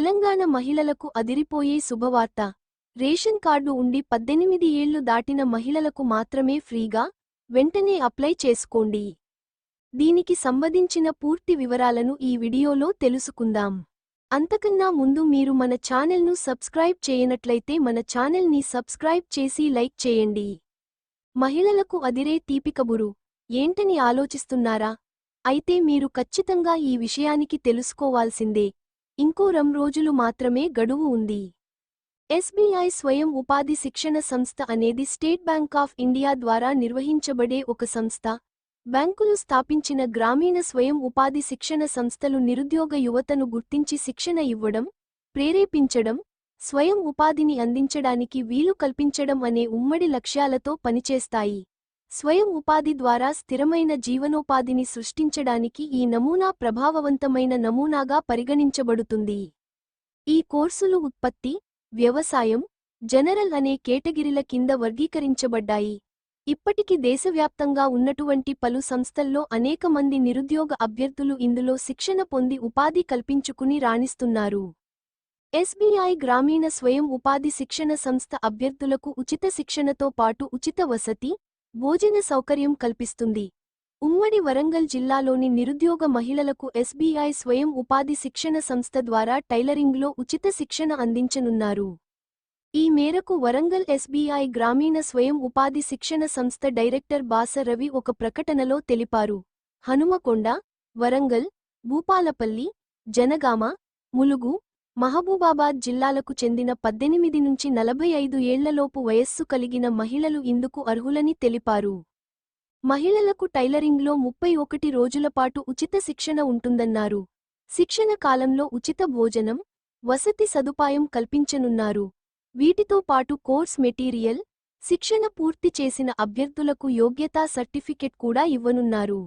తెలంగాణ మహిళలకు అదిరిపోయే శుభవార్త. రేషన్ కార్డు ఉండి పద్దెనిమిది ఏళ్ళు దాటిన మహిళలకు మాత్రమే ఫ్రీగా వెంటనే అప్లై చేసుకోండి. దీనికి సంబంధించిన పూర్తి వివరాలను ఈ వీడియోలో తెలుసుకుందాం. అంతకన్నా ముందు మీరు మన ఛానల్ను సబ్స్క్రైబ్ చేయనట్లయితే మన ఛానల్ని సబ్స్క్రైబ్ చేసి లైక్ చేయండి. మహిళలకు అదిరే తీపికబురు ఏంటని ఆలోచిస్తున్నారా? అయితే మీరు ఖచ్చితంగా ఈ విషయానికి తెలుసుకోవాల్సిందే. ఇంకో రం రోజులు మాత్రమే గడువు ఉంది. ఎస్బీఐ స్వయం ఉపాధి శిక్షణ సంస్థ అనేది స్టేట్ బ్యాంక్ ఆఫ్ ఇండియా ద్వారా నిర్వహించబడే ఒక సంస్థ. బ్యాంకులు స్థాపించిన గ్రామీణ స్వయం ఉపాధి శిక్షణ సంస్థలు నిరుద్యోగ యువతను గుర్తించి శిక్షణ ఇవ్వడం ప్రేరేపించడం స్వయం ఉపాధిని అందించడానికి వీలు కల్పించడం అనే ఉమ్మడి లక్ష్యాలతో పనిచేస్తాయి. స్వయం ఉపాధి ద్వారా స్థిరమైన జీవనోపాధిని సృష్టించడానికి ఈ నమూనా ప్రభావవంతమైన నమూనాగా పరిగణించబడుతుంది. ఈ కోర్సులు ఉత్పత్తి వ్యవసాయం జనరల్ అనే కేటగిరీల కింద వర్గీకరించబడ్డాయి. ఇప్పటికి దేశవ్యాప్తంగా ఉన్నటువంటి పలు సంస్థల్లో అనేక మంది నిరుద్యోగ అభ్యర్థులు ఇందులో శిక్షణ పొంది ఉపాధి కల్పించుకుని రాణిస్తున్నారు. ఎస్బీఐ గ్రామీణ స్వయం ఉపాధి శిక్షణ సంస్థ అభ్యర్థులకు ఉచిత శిక్షణతో పాటు ఉచిత వసతి భోజన సౌకర్యం కల్పిస్తుంది. ఉమ్మడి వరంగల్ జిల్లాలోని నిరుద్యోగ మహిళలకు ఎస్బీఐ స్వయం ఉపాధి శిక్షణ సంస్థ ద్వారా టైలరింగ్లో ఉచిత శిక్షణ అందించనున్నారు. ఈ మేరకు వరంగల్ ఎస్బీఐ గ్రామీణ స్వయం ఉపాధి శిక్షణ సంస్థ డైరెక్టర్ బాస రవి ఒక ప్రకటనలో తెలిపారు. హనుమకొండ వరంగల్ భూపాలపల్లి జనగామ ములుగు మహబూబాబాద్ జిల్లాలకు చెందిన పద్దెనిమిది నుంచి నలభై ఐదు ఏళ్ళలోపు వయస్సు కలిగిన మహిళలు ఇందుకు అర్హులని తెలిపారు. మహిళలకు టైలరింగ్లో ముప్పై ఒకటి రోజులపాటు ఉచిత శిక్షణ ఉంటుందన్నారు. శిక్షణ కాలంలో ఉచిత భోజనం వసతి సదుపాయం కల్పించనున్నారు. వీటితో పాటు కోర్స్ మెటీరియల్ శిక్షణ పూర్తి చేసిన అభ్యర్థులకు యోగ్యతా సర్టిఫికెట్ కూడా ఇవ్వనున్నారు.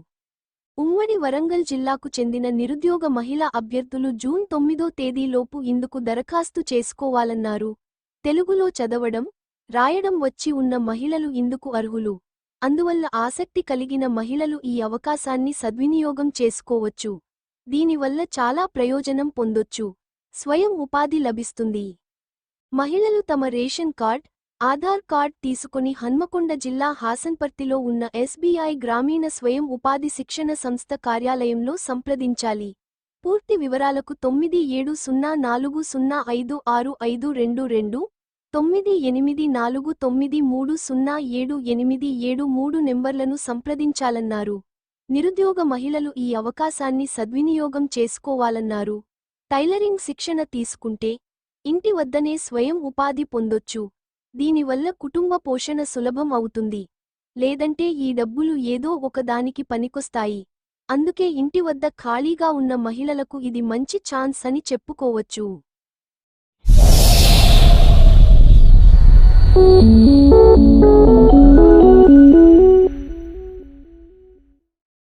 ఉమ్మడి వరంగల్ జిల్లాకు చెందిన నిరుద్యోగ మహిళా అభ్యర్థులు జూన్ తొమ్మిదో తేదీలోపు ఇందుకు దరఖాస్తు చేసుకోవాలన్నారు. తెలుగులో చదవడం రాయడం వచ్చి ఉన్న మహిళలు ఇందుకు అర్హులు. అందువల్ల ఆసక్తి కలిగిన మహిళలు ఈ అవకాశాన్ని సద్వినియోగం చేసుకోవచ్చు. దీనివల్ల చాలా ప్రయోజనం పొందొచ్చు. స్వయం ఉపాధి లభిస్తుంది. మహిళలు తమ రేషన్ కార్డ్ ఆధార్ కార్డ్ తీసుకుని హన్మకొండ జిల్లా హాసన్పర్తిలో ఉన్న ఎస్బీఐ గ్రామీణ స్వయం ఉపాధి శిక్షణ సంస్థ కార్యాలయంలో సంప్రదించాలి. పూర్తి వివరాలకు తొమ్మిది ఏడు సున్నా నాలుగు సున్నా ఐదు ఆరు ఐదు రెండు రెండు తొమ్మిది ఎనిమిది నాలుగు తొమ్మిది మూడు సున్నా ఏడు ఎనిమిది ఏడు మూడు నెంబర్లను సంప్రదించాలన్నారు. నిరుద్యోగ మహిళలు ఈ అవకాశాన్ని సద్వినియోగం చేసుకోవాలన్నారు. టైలరింగ్ శిక్షణ తీసుకుంటే ఇంటి వద్దనే స్వయం ఉపాధి పొందొచ్చు. దీనివల్ల కుటుంబ పోషణ సులభం అవుతుంది. లేదంటే ఈ డబ్బులు ఏదో ఒకదానికి పనికొస్తాయి. అందుకే ఇంటి వద్ద ఖాళీగా ఉన్న మహిళలకు ఇది మంచి ఛాన్స్ అని చెప్పుకోవచ్చు.